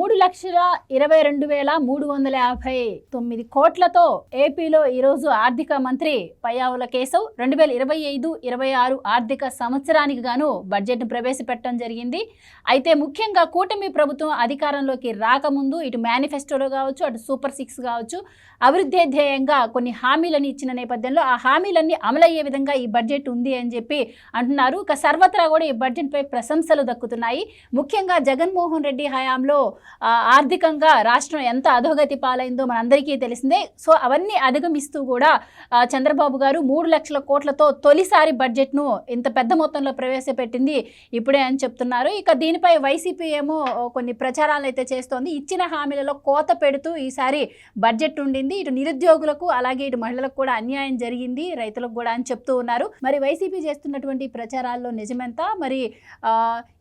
మూడు లక్షల ఇరవై రెండు వేల మూడు వందల యాభై తొమ్మిది కోట్లతో ఏపీలో ఈరోజు ఆర్థిక మంత్రి పయ్యావుల కేశవ్ రెండు వేల ఇరవై ఐదు ఇరవై ఆరు ఆర్థిక సంవత్సరానికి గాను బడ్జెట్ను ప్రవేశపెట్టడం జరిగింది. అయితే ముఖ్యంగా కూటమి ప్రభుత్వం అధికారంలోకి రాకముందు ఇటు మేనిఫెస్టోలో కావచ్చు అటు సూపర్ సిక్స్ కావచ్చు అభివృద్ధి ధ్యేయంగా కొన్ని హామీలను ఇచ్చిన నేపథ్యంలో ఆ హామీలన్నీ అమలయ్యే విధంగా ఈ బడ్జెట్ ఉంది అని చెప్పి అంటున్నారు. ఇక సర్వత్రా కూడా ఈ బడ్జెట్పై ప్రశంసలు దక్కుతున్నాయి. ముఖ్యంగా జగన్మోహన్ రెడ్డి హయాంలో ఆర్థికంగా రాష్ట్రం ఎంత అధోగతి పాలైందో మనందరికీ తెలిసిందే. సో అవన్నీ అధిగమిస్తూ కూడా చంద్రబాబు గారు మూడు లక్షల కోట్లతో తొలిసారి బడ్జెట్ను ఇంత పెద్ద మొత్తంలో ప్రవేశపెట్టింది ఇప్పుడే అని చెప్తున్నారు. ఇక దీనిపై వైసీపీ ఏమో కొన్ని ప్రచారాలు అయితే చేస్తోంది. ఇచ్చిన హామీలలో కోత పెడుతూ ఈసారి బడ్జెట్ ఉండింది. ఇటు నిరుద్యోగులకు అలాగే ఇటు మహిళలకు కూడా అన్యాయం జరిగింది రైతులకు కూడా అని చెప్తూ ఉన్నారు. మరి వైసీపీ చేస్తున్నటువంటి ప్రచారాల్లో నిజమెంత? మరి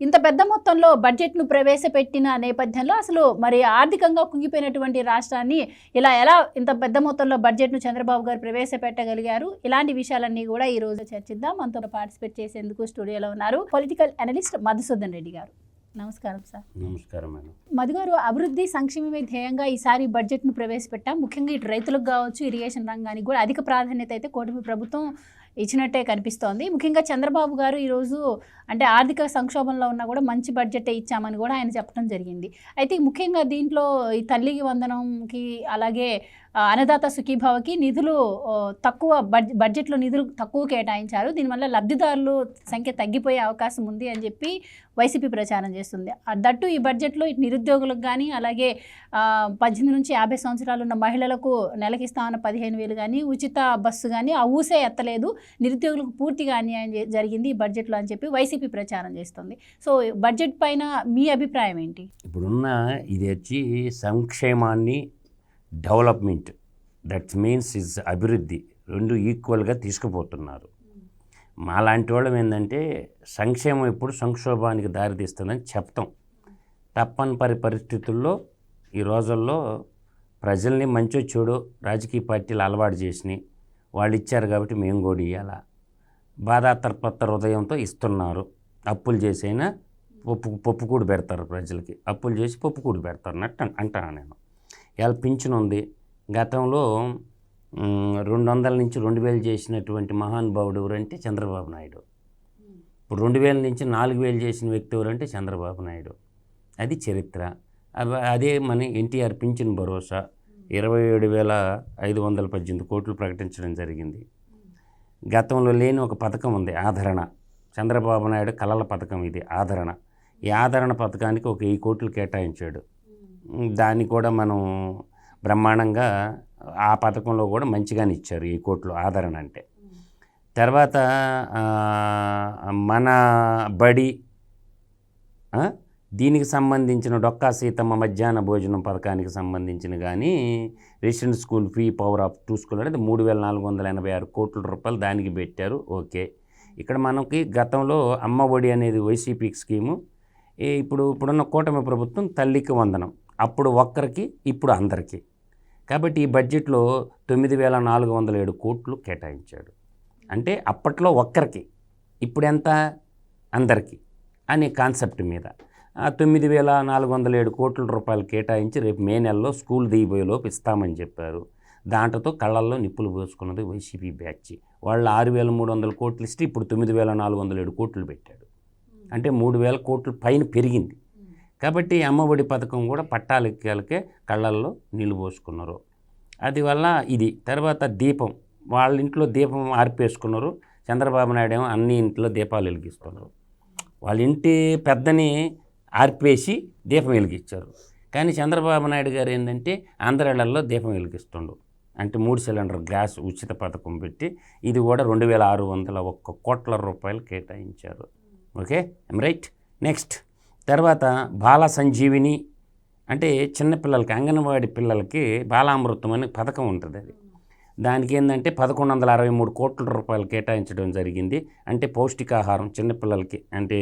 ఇంత పెద్ద మొత్తంలో బడ్జెట్ను ప్రవేశపెట్టిన నేపథ్యంలో అసలు మరి ఆర్థికంగా కుంగిపోయినటువంటి రాష్ట్రాన్ని ఇలా ఎలా ఇంత పెద్ద మొత్తంలో బడ్జెట్ను చంద్రబాబు గారు ప్రవేశపెట్టగలిగారు? ఇలాంటి విషయాలన్నీ కూడా ఈ రోజు చర్చిద్దాం. మనతో పార్టిసిపేట్ చేసేందుకు స్టూడియోలో ఉన్నారు పొలిటికల్ అనలిస్ట్ మధుసూదన్ రెడ్డి గారు. నమస్కారం సార్. నమస్కారం మేడం. మధు గారు అభివృద్ధి సంక్షేమమే ధ్యేయంగా ఈసారి బడ్జెట్ను ప్రవేశపెట్టాం. ముఖ్యంగా ఇటు రైతులకు కావచ్చు ఇరిగేషన్ రంగానికి కూడా అధిక ప్రాధాన్యత అయితే కూటమి ప్రభుత్వం ఇచ్చినట్టే కనిపిస్తోంది. ముఖ్యంగా చంద్రబాబు గారు ఈరోజు అంటే ఆర్థిక సంక్షోభంలో ఉన్నా కూడా మంచి బడ్జెట్ ఇచ్చామని కూడా ఆయన చెప్పడం జరిగింది. అయితే ముఖ్యంగా దీంట్లో ఈ తల్లికి వందనంకి అలాగే అన్నదాత సుఖీభావకి నిధులు తక్కువ బడ్జె బడ్జెట్లో నిధులు తక్కువ కేటాయించారు. దీనివల్ల లబ్ధిదారులు సంఖ్య తగ్గిపోయే అవకాశం ఉంది అని చెప్పి వైసీపీ ప్రచారం చేస్తుంది. ఆ దట్టు ఈ బడ్జెట్లో నిరుద్యోగులకు కానీ అలాగే పద్దెనిమిది నుంచి యాభై సంవత్సరాలు ఉన్న మహిళలకు నెలకిస్తామన్న పదిహేను వేలు కానీ ఉచిత బస్సు కానీ ఆ ఊసే ఎత్తలేదు. నిరుద్యోగులకు పూర్తిగా అన్యాయం జరిగింది ఈ బడ్జెట్లో అని చెప్పి వైసీపీ ప్రచారం చేస్తుంది. సో బడ్జెట్ పైన మీ అభిప్రాయం ఏంటి? ఇప్పుడున్న ఇది వచ్చి సంక్షేమాన్ని డెవలప్మెంట్ దట్ మీన్స్ ఇస్ అభివృద్ధి రెండు ఈక్వల్గా తీసుకుపోతున్నారు. మాలాంటి వాళ్ళం ఏంటంటే సంక్షేమం ఇప్పుడు సంక్షోభానికి దారితీస్తుందని చెప్తాం. తప్పనిపరి పరిస్థితుల్లో ఈ రోజుల్లో ప్రజల్ని మంచో చెడు రాజకీయ పార్టీలు అలవాటు చేసినాయి వాళ్ళు ఇచ్చారు కాబట్టి మేము కూడా ఇవ్వాల బాధాతర్పత్త హృదయంతో ఇస్తున్నారు. అప్పులు చేసైనా పప్పు పప్పు కూడి పెడతారు ప్రజలకి. అప్పులు చేసి పప్పు కూడి పెడతారు అన్నట్టు అంటాను నేను. ఇవాళ పింఛన్ ఉంది. గతంలో రెండు వందల నుంచి రెండు వేలు చేసినటువంటి మహానుభావుడు ఎవరంటే చంద్రబాబు నాయుడు. ఇప్పుడు రెండు వేల నుంచి నాలుగు వేలు చేసిన వ్యక్తి ఎవరంటే చంద్రబాబు నాయుడు. అది చరిత్ర. అదే మన ఎన్టీఆర్ పింఛన్ భరోసా. ఇరవై ఏడు వేల ఐదు వందల పద్దెనిమిది కోట్లు ప్రకటించడం జరిగింది. గతంలో లేని ఒక పథకం ఉంది ఆదరణ. చంద్రబాబు నాయుడు కళల పథకం ఇది ఆదరణ. ఈ ఆదరణ పథకానికి ఒక వెయ్యి కోట్లు కేటాయించాడు. దాన్ని కూడా మనం బ్రహ్మాండంగా ఆ పథకంలో కూడా మంచిగానే ఇచ్చారు ఈ కోట్లు ఆదరణ అంటే. తర్వాత మన బడి దీనికి సంబంధించిన డొక్కా సీతమ్మ మధ్యాహ్న భోజనం పథకానికి సంబంధించిన కానీ resident school fee power of two school అనేది మూడు వేల నాలుగు వందల ఎనభై ఆరు కోట్ల రూపాయలు దానికి పెట్టారు. ఓకే. ఇక్కడ మనకి గతంలో అమ్మ ఒడి అనేది వైసీపీ స్కీము. ఇప్పుడు ఇప్పుడున్న కూటమి ప్రభుత్వం తల్లికి వందనం. అప్పుడు ఒక్కరికి ఇప్పుడు అందరికీ. కాబట్టి ఈ బడ్జెట్లో తొమ్మిది వేల నాలుగు వందల ఏడు కోట్లు కేటాయించాడు. అంటే అప్పట్లో ఒక్కరికి ఇప్పుడు ఎంత? అందరికీ అనే కాన్సెప్ట్ మీద. తొమ్మిది వేల నాలుగు వందల ఏడు కోట్ల రూపాయలు కేటాయించి రేపు మే నెలలో స్కూల్ దిగిపోయేలోపు ఇస్తామని చెప్పారు. దాంట్లో కళ్ళల్లో నిప్పులు పోసుకున్నది వైసీపీ బ్యాచ్. వాళ్ళు ఆరు వేల మూడు వందల కోట్లు ఇస్తే ఇప్పుడు తొమ్మిది వేల నాలుగు వందల ఏడు కోట్లు పెట్టాడు అంటే మూడు వేల కోట్ల పైన పెరిగింది. కాబట్టి అమ్మఒడి పథకం కూడా పట్టాలెక్కాలకే కళ్ళల్లో నీళ్ళు పోసుకున్నారు. అది వల్ల ఇది. తర్వాత దీపం. వాళ్ళ ఇంట్లో దీపం ఆర్పేసుకున్నారు. చంద్రబాబు నాయుడు ఏమో అన్ని ఇంట్లో దీపాలు వెలిగిస్తున్నారు. వాళ్ళ ఇంటి పెద్దని ఆర్పేసి దీపం వెలిగించారు. కానీ చంద్రబాబు నాయుడు గారు ఏంటంటే ఆంధ్రాలలో దీపం వెలిగిస్తుండు. అంటే మూడు సిలిండర్ గ్యాస్ ఉచిత పథకం పెట్టి ఇది కూడా రెండు వేల ఆరు వందల ఒక్క కోట్ల రూపాయలు కేటాయించారు. ఓకే? రైట్ నెక్స్ట్ తర్వాత బాల సంజీవిని అంటే చిన్నపిల్లలకి అంగన్వాడి పిల్లలకి బాలామృతం అనే పథకం ఉంటుంది అది. దానికి ఏంటంటే పదకొండు వందల అరవై మూడు కోట్ల రూపాయలు కేటాయించడం జరిగింది. అంటే పౌష్టికాహారం చిన్నపిల్లలకి అంటే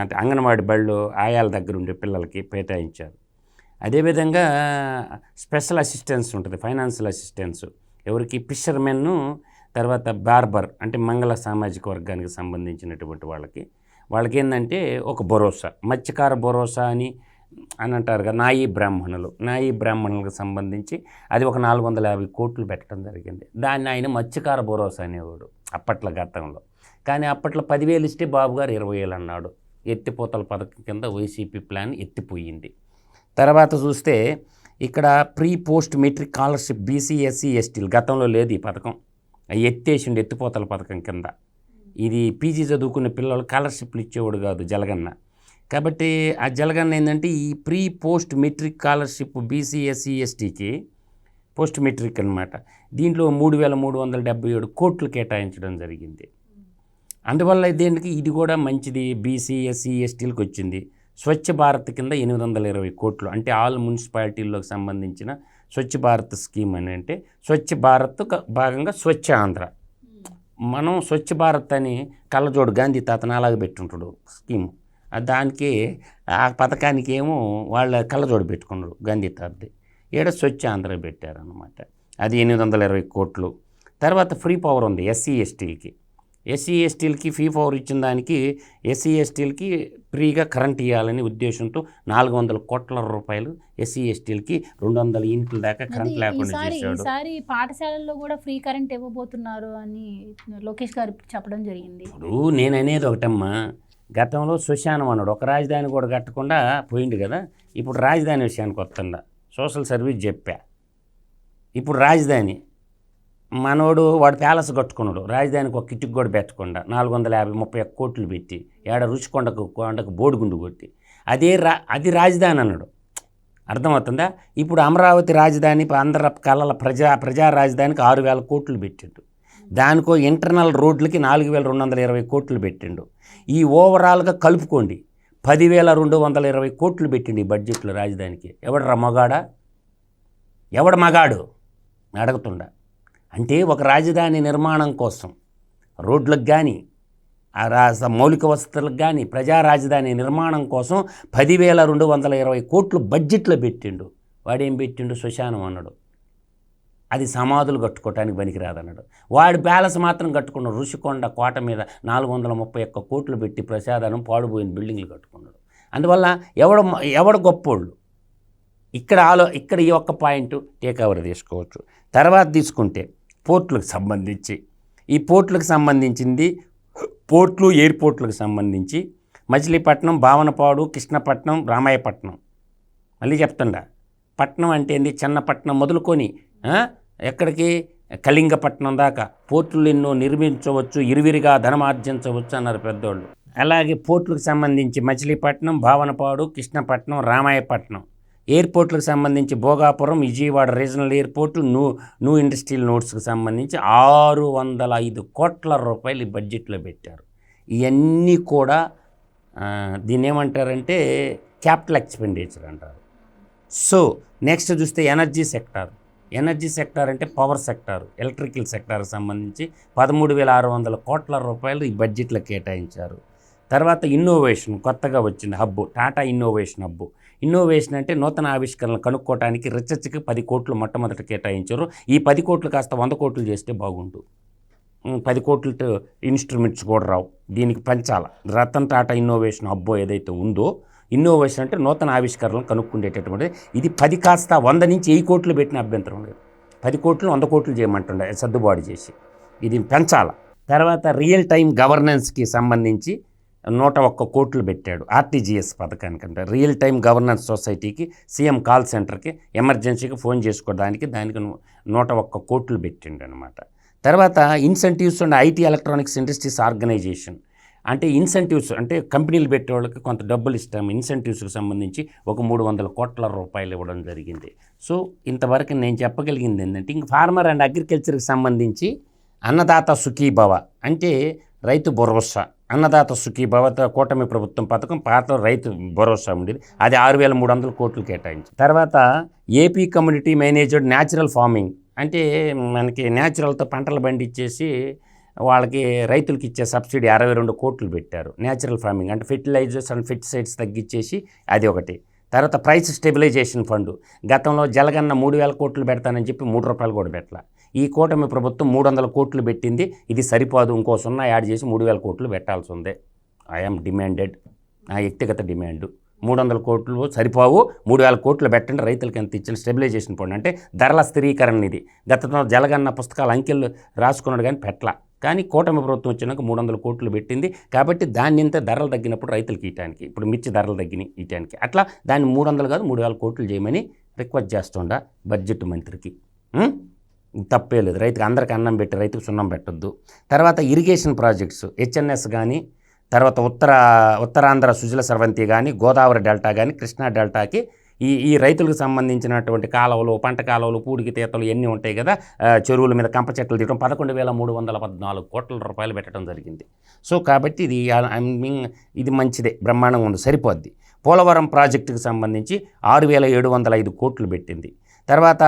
అంటే అంగన్వాడీ బళ్ళు ఆయాల దగ్గర ఉండే పిల్లలకి కేటాయించారు. అదేవిధంగా స్పెషల్ అసిస్టెన్స్ ఉంటుంది ఫైనాన్షియల్ అసిస్టెన్స్. ఎవరికి? ఫిషర్మెన్ తర్వాత బార్బర్ అంటే మంగళ సామాజిక వర్గానికి సంబంధించినటువంటి వాళ్ళకి. వాళ్ళకి ఏంటంటే ఒక భరోసా మత్స్యకార భరోసా అని అని అంటారు కదా నాయి బ్రాహ్మణులు. నాయి బ్రాహ్మణులకు సంబంధించి అది ఒక నాలుగు వందల యాభై కోట్లు పెట్టడం జరిగింది. దాన్ని ఆయన మత్స్యకార భరోసా అనేవాడు అప్పట్లో గతంలో. కానీ అప్పట్లో పదివేలు ఇస్తే బాబు గారు ఇరవై వేలు అన్నాడు. ఎత్తిపోతల పథకం కింద వైసీపీ ప్లాన్ ఎత్తిపోయింది. తర్వాత చూస్తే ఇక్కడ pre post matric scholarship BC SC ఎస్టీలు గతంలో లేదు ఈ పథకం. అవి ఎత్తేసిండు ఎత్తిపోతల పథకం కింద. ఇది పీజీ చదువుకునే పిల్లలు స్కాలర్షిప్లు ఇచ్చేవాడు కాదు జలగన్న. కాబట్టి ఆ జలగన్న ఏంటంటే ఈ pre post matric scholarship BC SC ఎస్టీకి పోస్ట్ మెట్రిక్ అనమాట దీంట్లో మూడు వేల మూడు వందల డెబ్బై ఏడు కోట్లు కేటాయించడం జరిగింది. అందువల్ల దీనికి ఇది కూడా మంచిది బీసీ ఎస్సీ ఎస్టీలకు వచ్చింది. స్వచ్ఛ భారత్ కింద ఎనిమిది వందల ఇరవై కోట్లు అంటే ఆల్ మున్సిపాలిటీల్లోకి సంబంధించిన స్వచ్ఛ భారత్ స్కీమ్ అని అంటే స్వచ్ఛ భారత్ భాగంగా స్వచ్ఛ ఆంధ్ర. మనం స్వచ్ఛ భారత్ అని కళ్ళజోడు గాంధీ తాతను అలాగే పెట్టుంటాడు స్కీమ్. దానికి ఆ పథకానికి ఏమో వాళ్ళ కళ్ళజోడు పెట్టుకున్నారు గాంధీ తాతది ఈడ స్వచ్ఛ ఆంధ్ర పెట్టారనమాట అది ఎనిమిది వందల ఇరవై కోట్లు. తర్వాత ఫ్రీ పవర్ ఉంది ఎస్సీ ఎస్టీలకి. ఎస్సీ ఎస్టీలకి ఫ్రీ పవర్ ఇచ్చిన దానికి ఎస్సీ ఎస్టీలకి ఫ్రీగా కరెంట్ ఇవ్వాలని ఉద్దేశంతో నాలుగు వందల కోట్ల రూపాయలు ఎస్సీ ఎస్టీలకి రెండు వందల యూనిట్ల దాకా కరెంట్ లేకుండా ఈసారి పాఠశాలల్లో కూడా ఫ్రీ కరెంట్ ఇవ్వబోతున్నారు అని లోకేష్ గారు చెప్పడం జరిగింది. ఇప్పుడు నేను అనేది ఒకటమ్మా. గతంలో సుశానం అన్నాడు ఒక రాజధాని కూడా కట్టకుండా పోయింది కదా ఇప్పుడు రాజధాని విషయానికి వస్తుందా? సోషల్ సర్వీస్ చెప్పా. ఇప్పుడు రాజధాని మనోడు వాడు ప్యాలెస్ కట్టుకున్నాడు రాజధానికి ఒక కిటిక్ కూడా పెట్టకుండా నాలుగు వందల యాభై ముప్పై ఒక్క కోట్లు పెట్టి ఏడ రుచికొండకు కొండకు బోడిగుండు కొట్టి అదే రా అది రాజధాని అన్నాడు. అర్థమవుతుందా? ఇప్పుడు అమరావతి రాజధాని ఆంధ్ర కళల ప్రజా ప్రజా రాజధానికి ఆరు వేల కోట్లు పెట్టిండు. దానికో ఇంటర్నల్ రోడ్లకి నాలుగు వేల రెండు వందల ఇరవై కోట్లు పెట్టిండు. ఈ ఓవరాల్గా కలుపుకోండి. పదివేల రెండు వందల ఇరవై కోట్లు పెట్టిండు ఈ బడ్జెట్లో రాజధానికి. ఎవడరా మగాడా? ఎవడ మగాడు? అడుగుతుండ. అంటే ఒక రాజధాని నిర్మాణం కోసం రోడ్లకు కానీ ఆ మౌలిక వసతులకు కానీ ప్రజా రాజధాని నిర్మాణం కోసం పదివేల రెండు వందల ఇరవై కోట్లు బడ్జెట్లో పెట్టిండు. వాడేం పెట్టిండు? సుశానం అన్నాడు. అది సమాధులు కట్టుకోవటానికి పనికిరాదన్నాడు. వాడి ప్యాలెస్ మాత్రం కట్టుకున్నాడు ఋషికొండ కోట మీద నాలుగు వందల ముప్పై ఒక్క కోట్లు పెట్టి ప్రసాదం పాడుపోయిన బిల్డింగ్లు కట్టుకున్నాడు. అందువల్ల ఎవడ ఎవడ గొప్పోళ్ళు ఇక్కడ ఆలో ఇక్కడ ఈ ఒక్క పాయింట్ టేక్ ఓవర్ తీసుకోవచ్చు. తర్వాత తీసుకుంటే పోర్టులకు సంబంధించి ఈ పోర్టులకు సంబంధించింది పోర్ట్లు ఎయిర్పోర్ట్లకు సంబంధించి మచిలీపట్నం భావనపాడు కృష్ణపట్నం రామాయపట్నం. మళ్ళీ చెప్తుండా పట్నం అంటే ఏంది? చిన్నపట్నం మొదలుకొని ఎక్కడికి? కళింగపట్నం దాకా. పోర్టులు ఎన్నో నిర్మించవచ్చు ఇరువిరిగా ధనమార్జించవచ్చు అన్నారు పెద్దోళ్ళు. అలాగే పోర్టులకు సంబంధించి మచిలీపట్నం భావనపాడు కృష్ణపట్నం రామాయపట్నం. ఎయిర్పోర్ట్లకు సంబంధించి Bhogapuram Vijayawada regional airport new new industrial నోట్స్కి సంబంధించి ఆరు వందల ఐదు కోట్ల రూపాయలు ఈ బడ్జెట్లో పెట్టారు. ఇవన్నీ కూడా దీన్ని ఏమంటారంటే క్యాపిటల్ ఎక్స్పెండిచర్ అంటారు. సో నెక్స్ట్ చూస్తే ఎనర్జీ సెక్టార్. ఎనర్జీ సెక్టార్ అంటే పవర్ సెక్టార్ ఎలక్ట్రికల్ సెక్టార్కి సంబంధించి పదమూడు వేల ఆరు వందల కోట్ల రూపాయలు ఈ బడ్జెట్లో కేటాయించారు. తర్వాత ఇన్నోవేషన్ కొత్తగా వచ్చింది hub Tata innovation hub. Innovation అంటే నూతన ఆవిష్కరణలు కనుక్కోవడానికి రీసెర్చ్కి పది కోట్లు మొట్టమొదట కేటాయించారు. ఈ పది కోట్లు కాస్త వంద కోట్లు చేస్తే బాగుండు. పది కోట్లతో ఇన్స్ట్రుమెంట్స్ కూడా రావు. దీనికి పెంచాల. రతన్ టాటా ఇన్నోవేషన్ హబ్బో ఏదైతే ఉందో ఇన్నోవేషన్ అంటే నూతన ఆవిష్కరణలు కనుక్కుండేటటువంటి ఇది పది కాస్త వంద నుంచి వెయ్యి కోట్లు పెట్టిన అభ్యంతరం లేదు. పది కోట్లు వంద కోట్లు చేయమంటుండే సర్దుబాటు చేసి. ఇది పెంచాల. తర్వాత రియల్ టైం గవర్నెన్స్కి సంబంధించి నూట ఒక్క కోట్లు పెట్టాడు ఆర్టీజీఎస్ పథకానికంటే. రియల్ టైం గవర్నెన్స్ సొసైటీకి సీఎం కాల్ సెంటర్కి ఎమర్జెన్సీకి ఫోన్ చేసుకోవడానికి దానికి నూట ఒక్క కోట్లు పెట్టిండు అనమాట తర్వాత incentives and IT electronics industries organisation. అంటే ఇన్సెంటివ్స్ అంటే కంపెనీలు పెట్టే వాళ్ళకి కొంత డబ్బులు ఇస్తాం ఇన్సెంటివ్స్కి సంబంధించి ఒక మూడు వందల కోట్ల రూపాయలు ఇవ్వడం జరిగింది. సో ఇంతవరకు నేను చెప్పగలిగింది ఏంటంటే ఇంక ఫార్మర్ అండ్ అగ్రికల్చర్కి సంబంధించి అన్నదాత సుఖీభవ అంటే రైతు భరోసా. అన్నదాత సుఖీభవ కూటమి ప్రభుత్వం పథకం పాత రైతు భరోసా ఉండేది. అది ఆరు వేల మూడు వందల కోట్లు కేటాయించి తర్వాత AP community managed natural farming అంటే మనకి న్యాచురల్తో పంటలు పండించేసి వాళ్ళకి రైతులకి ఇచ్చే సబ్సిడీ అరవై రెండు కోట్లు పెట్టారు. న్యాచురల్ ఫార్మింగ్ అంటే ఫెర్టిలైజర్స్ అండ్ ఫెర్టిసైడ్స్ తగ్గించేసి అది ఒకటి. తర్వాత ప్రైస్ స్టెబిలైజేషన్ ఫండ్. గతంలో జలగన్న మూడు వేల కోట్లు పెడతానని చెప్పి మూడు రూపాయలు కూడా పెట్టాల. ఈ కూటమి ప్రభుత్వం మూడు వందల కోట్లు పెట్టింది. ఇది సరిపోదు ఇంకో సున్నా యాడ్ చేసి మూడు వేల కోట్లు పెట్టాల్సి ఉంది. ఐఎమ్ డిమాండెడ్ నా వ్యక్తిగత డిమాండ్. మూడు వందల కోట్లు సరిపోవు మూడు వేల కోట్లు పెట్టండి రైతులకి ఎంత ఇచ్చిన స్టెబిలైజేషన్ ఫండ్ అంటే ధరల స్థిరీకరణ ఇది. గతంలో జలగన్న పుస్తకాలు అంకెలు రాసుకున్నాడు కానీ పెట్టలా. కానీ కూటమి ప్రభుత్వం వచ్చినాక మూడు వందల కోట్లు పెట్టింది. కాబట్టి దాన్ని ఇంత ధరలు తగ్గినప్పుడు రైతులకి ఇయటానికి ఇప్పుడు మిర్చి ధరలు తగ్గినాయి ఇయటానికి అట్లా దాన్ని మూడు వందలు కాదు మూడు వేల కోట్లు చేయమని రిక్వెస్ట్ చేస్తుండా బడ్జెట్ మంత్రికి. తప్పే లేదు. రైతుకి అందరికి అన్నం పెట్టి రైతుకు సున్నం పెట్టొద్దు. తర్వాత ఇరిగేషన్ ప్రాజెక్ట్స్ హెచ్ఎన్ఎస్ కానీ తర్వాత ఉత్తర ఉత్తరాంధ్ర సుజల సర్వంతి కానీ గోదావరి డెల్టా కానీ కృష్ణా డెల్టాకి ఈ ఈ రైతులకు సంబంధించినటువంటి కాలువలు పంట కాలువలు పూడికి తీతలు ఎన్ని ఉంటాయి కదా చెరువుల మీద కంప చెట్లు తీయడం పదకొండు వేల మూడు వందల పద్నాలుగు కోట్ల రూపాయలు పెట్టడం జరిగింది. సో కాబట్టి ఇది ఐ మీన్ ఇది మంచిదే బ్రహ్మాండంగా ఉంది సరిపోద్ది. పోలవరం ప్రాజెక్టుకు సంబంధించి ఆరు వేల ఏడు వందల ఐదు కోట్లు పెట్టింది. తర్వాత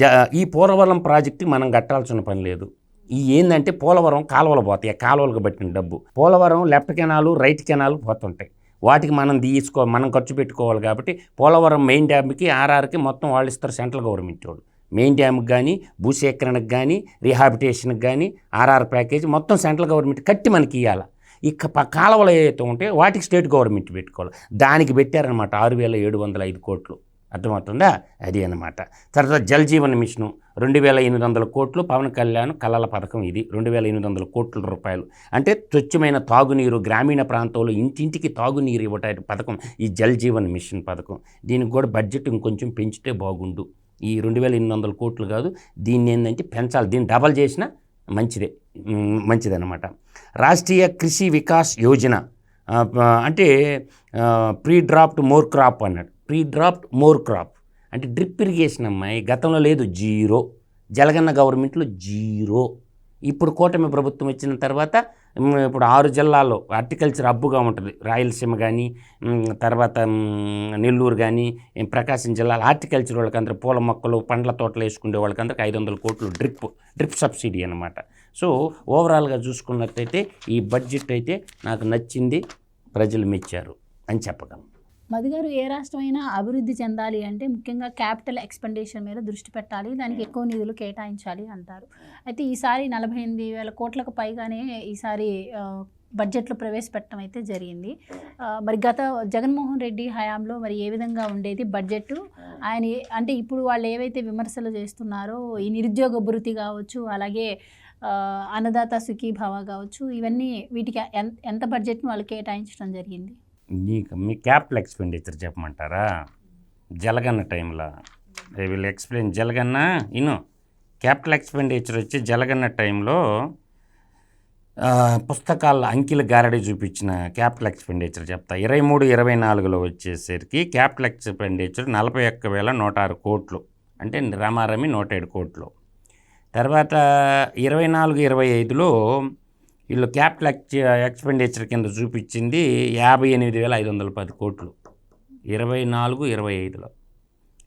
జ ఈ పోలవరం ప్రాజెక్టు మనం కట్టాల్సిన పని లేదు. ఈ ఏంటంటే పోలవరం కాలువలు పోతాయి ఆ కాలువలకు పెట్టిన డబ్బు. Polavaram left canal right canal పోతుంటాయి. వాటికి మనం తీసుకో మనం ఖర్చు పెట్టుకోవాలి కాబట్టి పోలవరం మెయిన్ డ్యామ్కి ఆర్ఆర్కి మొత్తం వాళ్ళు ఇస్తారు సెంట్రల్ గవర్నమెంట్ వాళ్ళు. మెయిన్ డ్యామ్కి కానీ భూసేకరణకు కానీ రీహాబిటేషన్కి కానీ ఆర్ఆర్ ప్యాకేజ్ మొత్తం సెంట్రల్ గవర్నమెంట్ కట్టి మనకి ఇవ్వాలి ఇక ప- కాలువలు ఏవైతే ఉంటాయో వాటికి స్టేట్ గవర్నమెంట్ పెట్టుకోవాలి. దానికి పెట్టారనమాట ఆరు వేల ఏడు వందల ఐదు కోట్లు. అర్థమవుతుందా? అది అనమాట తర్వాత జల్ జీవన్ మిషను రెండు వేల ఎనిమిది వందల కోట్లు పవన్ కళ్యాణ్ కళల పథకం ఇది. రెండు వేల ఎనిమిది వందల కోట్ల రూపాయలు. అంటే స్వచ్ఛమైన తాగునీరు గ్రామీణ ప్రాంతంలో ఇంటింటికి తాగునీరు ఇవ్వటానికి పథకం. ఈ జల్ జీవన్ మిషన్ పథకం. దీనికి కూడా బడ్జెట్ ఇంకొంచెం పెంచితే బాగుండు. ఈ రెండు వేల ఎనిమిది వందల కోట్లు కాదు దీన్ని ఏంటంటే పెంచాలి. దీన్ని డబల్ చేసినా మంచిదే. మంచిదన్నమాట. రాష్ట్రీయ కృషి వికాస్ యోజన. అంటే ప్రీ డ్రాప్డ్ మోర్ క్రాప్ అన్నాడు. ప్రీ డ్రాప్డ్ మోర్ క్రాప్ అంటే డ్రిప్ ఇరిగేషన్ అమ్మాయి గతంలో లేదు జీరో. జలగన్న గవర్నమెంట్లో జీరో. ఇప్పుడు కూటమి ప్రభుత్వం వచ్చిన తర్వాత ఇప్పుడు ఆరు జిల్లాల్లో హార్టికల్చర్ హబ్బుగా ఉంటుంది. రాయలసీమ కానీ తర్వాత నెల్లూరు కానీ ప్రకాశం జిల్లాలో హార్టికల్చర్ వాళ్ళకందరూ పూల మొక్కలు పండ్ల తోటలు వేసుకునే వాళ్ళకందరికి ఐదు వందల కోట్లు డ్రిప్ డ్రిప్ సబ్సిడీ అనమాట సో ఓవరాల్గా చూసుకున్నట్టయితే ఈ బడ్జెట్ అయితే నాకు నచ్చింది ప్రజలు మెచ్చారు అని చెప్పగలను. మధుగారు ఏ రాష్ట్రమైనా అభివృద్ధి చెందాలి అంటే ముఖ్యంగా క్యాపిటల్ ఎక్స్పెండేషన్ మీద దృష్టి పెట్టాలి దానికి ఎక్కువ నిధులు కేటాయించాలి అంటారు. అయితే ఈసారి నలభై ఎనిమిది వేల కోట్లకు పైగానే ఈసారి బడ్జెట్లో ప్రవేశపెట్టడం అయితే జరిగింది. మరి గత జగన్మోహన్ రెడ్డి హయాంలో మరి ఏ విధంగా ఉండేది బడ్జెట్ ఆయన అంటే ఇప్పుడు వాళ్ళు ఏవైతే విమర్శలు చేస్తున్నారో ఈ నిరుద్యోగ భృతి కావచ్చు అలాగే అన్నదాత సుఖీభావ కావచ్చు ఇవన్నీ వీటికి ఎంత ఎంత బడ్జెట్ను వాళ్ళు కేటాయించడం జరిగింది? నీకు మీ క్యాపిటల్ ఎక్స్పెండిచర్ చెప్పమంటారా? జలగన్న టైంలో. ఐ విల్ ఎక్స్ప్లెయిన్ జలగన్న ఇను క్యాపిటల్ ఎక్స్పెండిచర్ వచ్చి జలగన్న టైంలో పుస్తకాల అంకిల గారడి చూపించిన క్యాపిటల్ ఎక్స్పెండిచర్ చెప్తా. ఇరవై మూడు ఇరవై నాలుగులో వచ్చేసరికి క్యాపిటల్ ఎక్స్పెండిచర్ నలభై ఒక్క వేల నూట ఆరు కోట్లు. అంటే రమారమి నూట ఏడు కోట్లు. తర్వాత ఇరవై నాలుగు ఇరవై ఐదులో వీళ్ళు క్యాపిటల్ ఎక్స్ ఎక్స్పెండిచర్ కింద చూపించింది యాభై ఎనిమిది వేల ఐదు వందల పది కోట్లు. ఇరవై నాలుగు ఇరవై ఐదులో.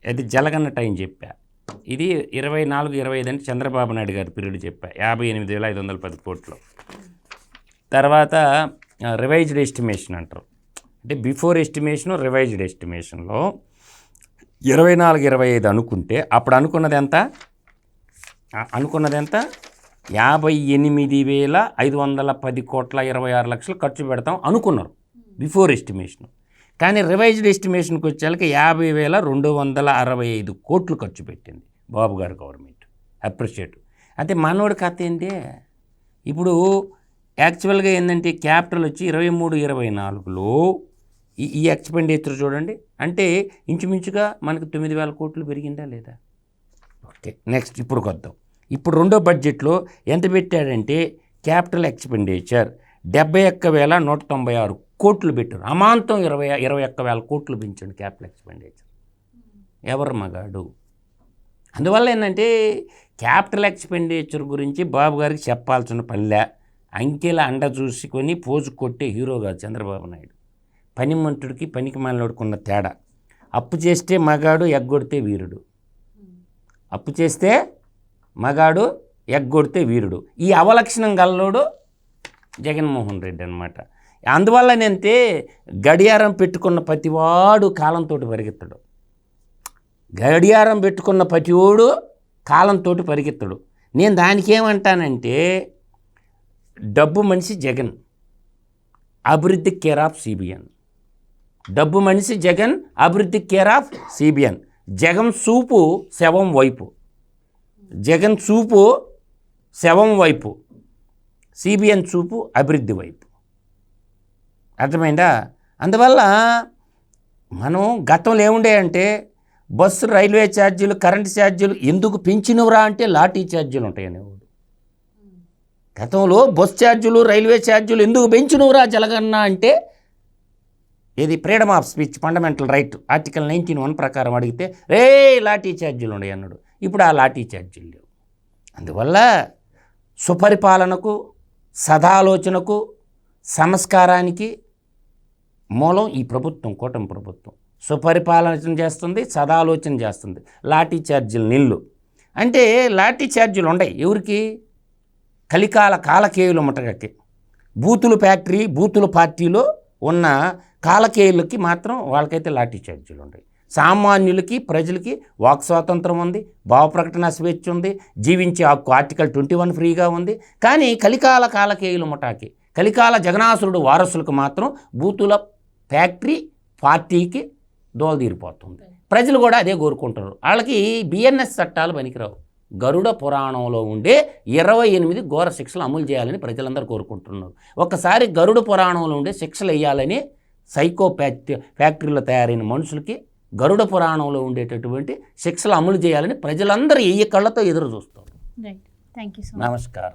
అది జలగన్న టైం చెప్పా. ఇది ఇరవై నాలుగు ఇరవై ఐదు అంటే చంద్రబాబు నాయుడు గారి పీరియడ్ చెప్పా. యాభై ఎనిమిది వేల ఐదు వందల పది కోట్లు. తర్వాత రివైజ్డ్ ఎస్టిమేషన్ అంటారు. అంటే బిఫోర్ ఎస్టిమేషన్ రివైజ్డ్ ఎస్టిమేషన్లో ఇరవై నాలుగు ఇరవై ఐదు అనుకుంటే అప్పుడు అనుకున్నది ఎంత? అనుకున్నది ఎంత? యాభై ఎనిమిది వేల ఐదు వందల పది కోట్ల ఇరవై ఆరు లక్షలు ఖర్చు పెడతాం అనుకున్నారు. Before estimation. కానీ రివైజ్డ్ ఎస్టిమేషన్కి వచ్చేసరికి యాభై వేల రెండు వందల అరవై ఐదు కోట్లు ఖర్చు పెట్టింది బాబు గారు గవర్నమెంట్. అప్రిషియేట్. అయితే మనోడి కథ ఏంటి? ఇప్పుడు యాక్చువల్గా ఏంటంటే క్యాపిటల్ వచ్చి ఇరవై మూడు ఇరవై నాలుగులో ఈ ఈ ఎక్స్పెండిచర్ చూడండి. అంటే ఇంచుమించుగా మనకు తొమ్మిది వేల కోట్లు పెరిగిందా లేదా? ఓకే నెక్స్ట్ ఇప్పుడు కొద్దాం. ఇప్పుడు రెండో బడ్జెట్లో ఎంత పెట్టాడంటే క్యాపిటల్ ఎక్స్పెండిచర్ డెబ్బై ఒక్క వేల నూట తొంభై ఆరు కోట్లు పెట్టారు అమాంతం ఇరవై ఇరవై ఒక్క వేల కోట్లు పెంచాడు క్యాపిటల్ ఎక్స్పెండిచర్. ఎవరు మగాడు? అందువల్ల ఏంటంటే క్యాపిటల్ ఎక్స్పెండిచర్ గురించి బాబు గారికి చెప్పాల్సిన పనిలే. అంకెల అండ చూసుకొని పోజు కొట్టే హీరో కాదు చంద్రబాబు నాయుడు. పనిమంతుడికి పనికి మాలినోడికి తేడా. అప్పు చేస్తే మగాడు ఎగ్గొడితే వీరుడు. అప్పు చేస్తే మగాడు ఎగ్గొడితే వీరుడు. ఈ అవలక్షణం గల్లోడు జగన్మోహన్ రెడ్డి అనమాట అందువల్లనంతే గడియారం పెట్టుకున్న ప్రతివాడు కాలంతో పరిగెత్తడు. గడియారం పెట్టుకున్న ప్రతివాడు కాలంతో పరిగెత్తడు. నేను దానికి ఏమంటానంటే డబ్బు మనిషి జగన్ అభివృద్ధి కేర్ ఆఫ్ సిబిఎన్. డబ్బు మనిషి జగన్ అభివృద్ధి కేర్ ఆఫ్ సిబిఎన్. జగన్ సూపు శవం వైపు. జగన్ చూపు శవం వైపు సిబిఎన్ చూపు అభివృద్ధి వైపు. అర్థమైందా? అందువల్ల మనం గతంలో ఏముండే అంటే బస్సు రైల్వే ఛార్జీలు కరెంటు ఛార్జీలు ఎందుకు పెంచినవురా అంటే లాఠీ ఛార్జీలు ఉంటాయనేవాడు. గతంలో బస్ ఛార్జీలు రైల్వే ఛార్జీలు ఎందుకు పెంచినవురా జలగన్న అంటే ఇది freedom of speech fundamental right article nineteen one ప్రకారం అడిగితే రే లాఠీ ఛార్జీలు ఉన్నాయి అన్నాడు ఇప్పుడు ఆ లాఠీ చార్జీలు లేవు. అందువల్ల సుపరిపాలనకు సదాలోచనకు సంస్కారానికి మూలం ఈ ప్రభుత్వం కూటమి ప్రభుత్వం. సుపరిపాలన చేస్తుంది సదాలోచన చేస్తుంది. లాఠీ ఛార్జీలు నిల్లు. అంటే లాఠీ ఛార్జీలు ఉన్నాయి ఎవరికి? కలికాల కాలకేయులు ముట్టగకి బూతులు ఫ్యాక్టరీ బూతుల పార్టీలో ఉన్న కాలకేయులకి మాత్రం వాళ్ళకైతే లాఠీ ఛార్జీలు ఉంటాయి సామాన్యులకి ప్రజలకి వాక్ స్వాతంత్రం ఉంది భావ ప్రకటన స్వేచ్ఛ ఉంది జీవించే హక్కు ఆర్టికల్ ట్వంటీ వన్ ఫ్రీగా ఉంది. కానీ కలికాల కాలకేయుల ముఠాకి కలికాల జగనాసురుడు వారసులకు మాత్రం బూతుల ఫ్యాక్టరీ పార్టీకి దోలదీరిపోతుంది. ప్రజలు కూడా అదే కోరుకుంటారు వాళ్ళకి బిఎన్ఎస్ చట్టాలు పనికిరావు. గరుడ పురాణంలో ఉండే ఇరవై ఎనిమిది ఘోర శిక్షలు అమలు చేయాలని ప్రజలందరూ కోరుకుంటున్నారు. ఒకసారి గరుడ పురాణంలో ఉండే శిక్షలు వేయాలని సైకో ఫ్యాక్టరీ ఫ్యాక్టరీలో తయారైన మనుషులకి గరుడ పురాణంలో ఉండేటటువంటి శిక్షలు అమలు చేయాలని ప్రజలందరూ ఏ కళ్ళతో ఎదురు చూస్తారు నమస్కారం.